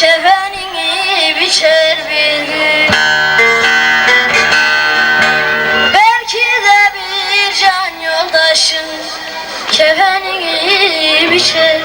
kefenini biçer bilir Belki de bir can yoldaşın kefenini biçer.